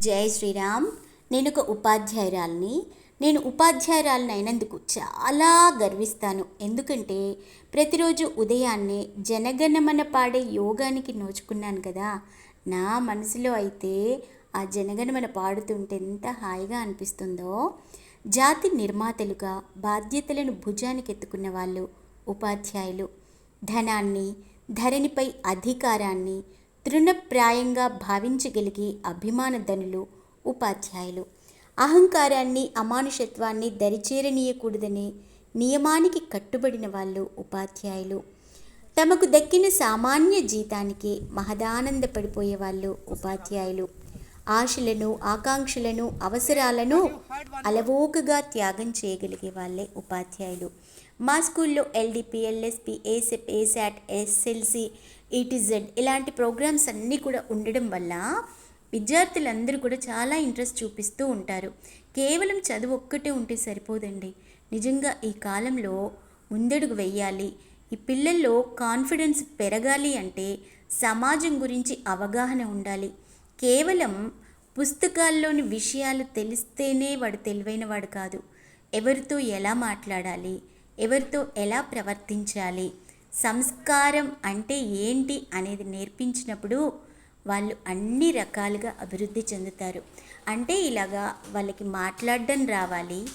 జై శ్రీరామ్. నేను ఒక ఉపాధ్యాయురాల్ని. నేను ఉపాధ్యాయురాలని అయినందుకు చాలా గర్విస్తాను. ఎందుకంటే ప్రతిరోజు ఉదయాన్నే జనగణమన పాడే యోగానికి నోచుకున్నాను కదా. నా మనసులో అయితే ఆ జనగణమన పాడుతుంటే ఎంత హాయిగా అనిపిస్తుందో. జాతి నిర్మాతలుగా బాధ్యతలను భుజానికి ఎత్తుకున్న వాళ్ళు ఉపాధ్యాయులు. ధనాన్ని ధరణిపై అధికారాన్ని తృణప్రాయంగా భావించగలిగే అభిమానధనులు ఉపాధ్యాయులు. అహంకారాన్ని అమానుషత్వాన్ని దరిచేరనీయకూడదనే నియమానికి కట్టుబడిన వాళ్ళు ఉపాధ్యాయులు. తమకు దక్కిన సామాన్య జీతానికి మహదానందపడిపోయే వాళ్ళు ఉపాధ్యాయులు. ఆశలను ఆకాంక్షలను అవసరాలను అలవోకగా త్యాగం చేయగలిగే వాళ్ళే ఉపాధ్యాయులు. మా స్కూల్లో L D P L S P ఏసెప్ ఏసాట్ S L C E T Z ఇలాంటి ప్రోగ్రామ్స్ అన్నీ కూడా ఉండడం వల్ల విద్యార్థులందరూ కూడా చాలా ఇంట్రెస్ట్ చూపిస్తూ ఉంటారు. కేవలం చదువు ఒక్కటే ఉంటే సరిపోదండి. నిజంగా ఈ కాలంలో ముందడుగు వెయ్యాలి ఈ పిల్లల్లో కాన్ఫిడెన్స్ పెరగాలి అంటే సమాజం గురించి అవగాహన ఉండాలి. కేవలం పుస్తకాల్లోని విషయాలు తెలిస్తేనే వాడు తెలివైన వాడు కాదు. ఎవరితో ఎలా మాట్లాడాలి? ఎవరితో ఎలా ప్రవర్తించాలి? సంస్కారం అంటే ఏంటి అనేది నేర్పించినప్పుడు వాళ్ళు అన్ని రకాలుగా అభివృద్ధి చెందుతారు. అంటే ఇలాగా వాళ్ళకి మాట్లాడడం రావాలి.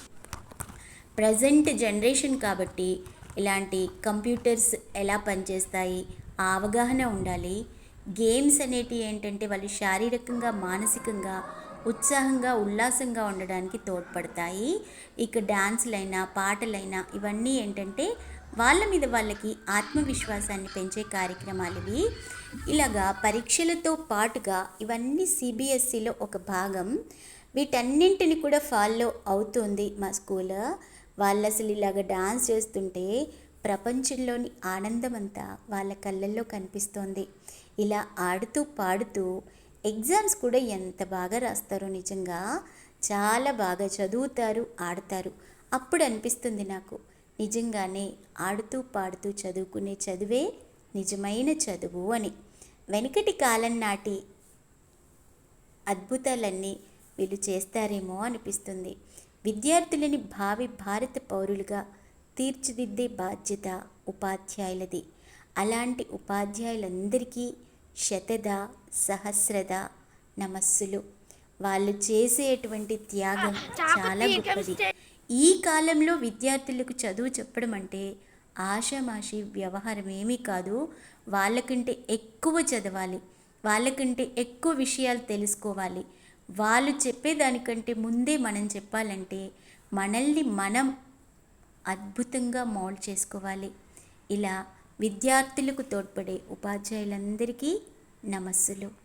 ప్రజెంట్ జనరేషన్ కాబట్టి ఇలాంటి కంప్యూటర్స్ ఎలా పనిచేస్తాయి? ఆ అవగాహన ఉండాలి. గేమ్స్ అనేటివి ఏంటంటే వాళ్ళు శారీరకంగా మానసికంగా ఉత్సాహంగా ఉల్లాసంగా ఉండడానికి తోడ్పడతాయి. ఇక డాన్సులైనా పాటలైనా ఇవన్నీ ఏంటంటే వాళ్ళ మీద వాళ్ళకి ఆత్మవిశ్వాసాన్ని పెంచే కార్యక్రమాలు ఇవి. ఇలాగా పరీక్షలతో పాటుగా ఇవన్నీ సిబిఎస్సిలో ఒక భాగం. వీటన్నింటిని కూడా ఫాలో అవుతుంది మా స్కూల్. వాళ్ళు అసలు ఇలాగ డాన్స్ చేస్తుంటే ప్రపంచంలోని ఆనందం అంతా వాళ్ళ కళ్ళల్లో కనిపిస్తోంది. ఇలా ఆడుతూ పాడుతూ ఎగ్జామ్స్ కూడా ఎంత బాగా రాస్తారో నిజంగా చాలా బాగా చదువుతారు ఆడతారు. అప్పుడు అనిపిస్తుంది నాకు. నిజంగానే ఆడుతూ పాడుతూ చదువుకునే చదువే నిజమైన చదువు అని. వెనుకటి కాలం నాటి అద్భుతాలన్నీ వీళ్ళు చేస్తారేమో అనిపిస్తుంది. విద్యార్థులని భావి భారత పౌరులుగా తీర్చిదిద్దే బాధ్యత ఉపాధ్యాయులది. అలాంటి ఉపాధ్యాయులందరికీ శతద సహస్రద నమస్సులు. వాళ్ళు చేసేటువంటి త్యాగం చాలా గొప్పది. ఈ కాలంలో విద్యార్థులకు చదువు చెప్పడం అంటే ఆషామాషి వ్యవహారం ఏమీ కాదు. వాళ్ళకంటే ఎక్కువ చదవాలి. వాళ్ళకంటే ఎక్కువ విషయాలు తెలుసుకోవాలి. వాళ్ళు చెప్పేదానికంటే ముందే మనం చెప్పాలంటే మనల్ని మనం అద్భుతంగా మౌల్డ్ చేసుకోవాలి. ఇలా విద్యార్థులకు తోడ్పడే ఉపాధ్యాయులందరికీ నమస్సులు.